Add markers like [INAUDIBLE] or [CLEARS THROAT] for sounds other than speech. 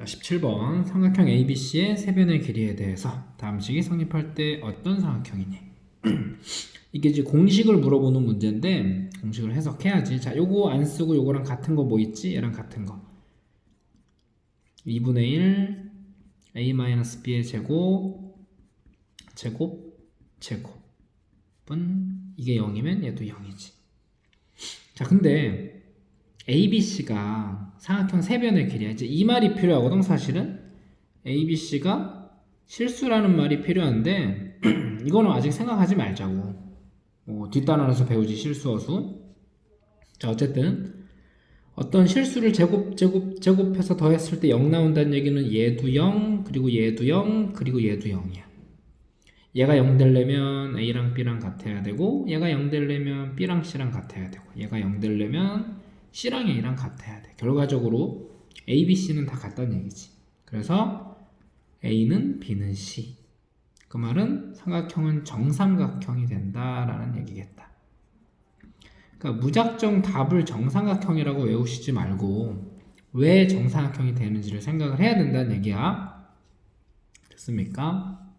자, 17번 삼각형 ABC의 세변의 길이에 대해서 다음 식이 성립할 때 어떤 삼각형이니? [CLEARS THROAT] 이게 이제 공식을 물어보는 문제인데 공식을 해석해야지. 자, 요거 안 쓰고 요거랑 같은 거 뭐 있지? 얘랑 같은 거. 2분의 1 a-b의 제곱 제곱 제곱은 이게 0이면 얘도 0이지. 자, 근데 ABC가 삼각형 세변의 길이야. 이제 이 말이 필요하거든, 사실은. ABC가 실수라는 말이 필요한데, [CLEARS THROAT] 이거는 아직 생각하지 말자고. 뭐, 뒷단원에서 배우지, 실수어수. 자, 어쨌든, 어떤 실수를 제곱, 제곱, 제곱해서 더했을 때 0 나온다는 얘기는 얘도 0, 그리고 얘도 0, 그리고 얘도 0이야. 얘가 0 되려면 A랑 B랑 같아야 되고, 얘가 0 되려면 B랑 C랑 같아야 되고, 얘가 0 되려면 C랑 A랑 같아야 돼. 결과적으로 A, B, C는 다 같다는 얘기지. 그래서 A는 B는 C. 그 말은 삼각형은 정삼각형이 된다라는 얘기겠다. 그러니까 무작정 답을 정삼각형이라고 외우시지 말고 왜 정삼각형이 되는지를 생각을 해야 된다는 얘기야. 됐습니까?